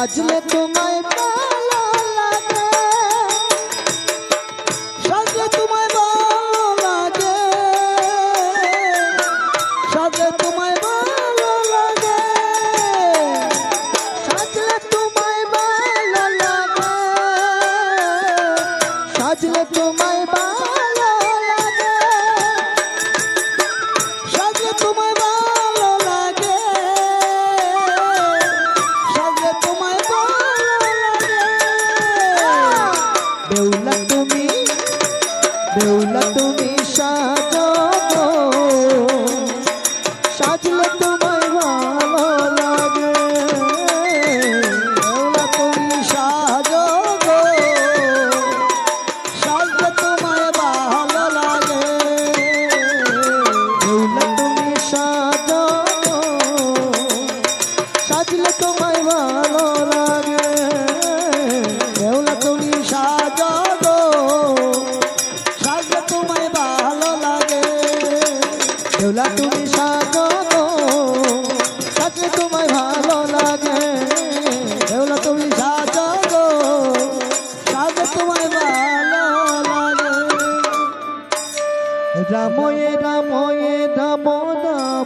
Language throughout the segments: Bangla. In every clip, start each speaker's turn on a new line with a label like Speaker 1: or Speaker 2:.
Speaker 1: সাজলে তোমায় পা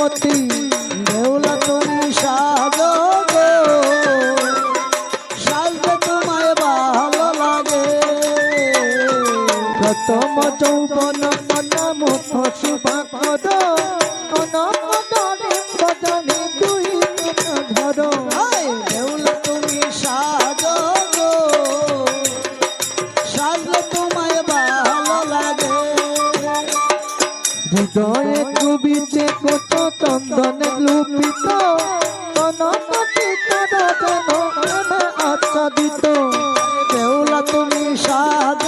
Speaker 1: পতি দেউলা তুমি সাজ সাজতে তোমায় ভালো লাগে। প্রথম চৌবন মন মুখ সুভাগ ডুবিতে কত চন্দনে লুপিত। আচ্ছাদিত। কেউলা তুমি সাহায্য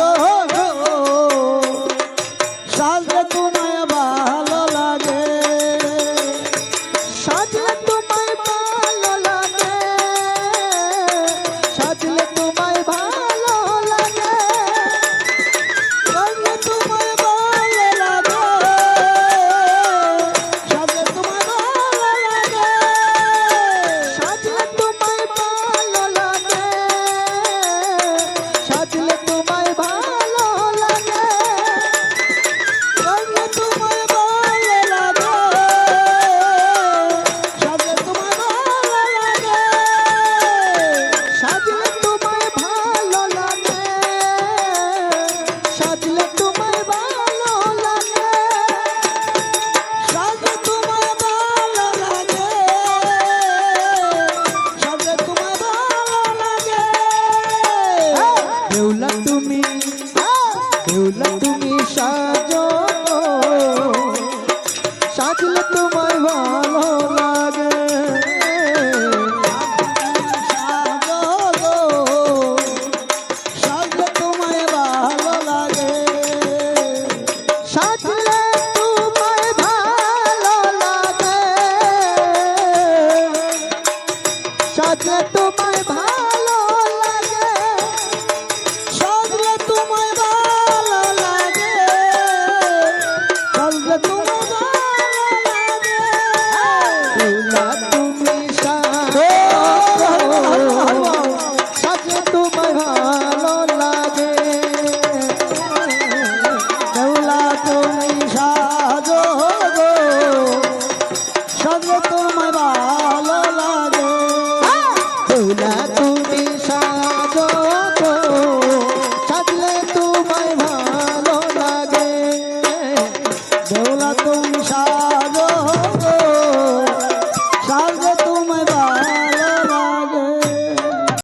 Speaker 1: বেহুলা তুমি সাজ।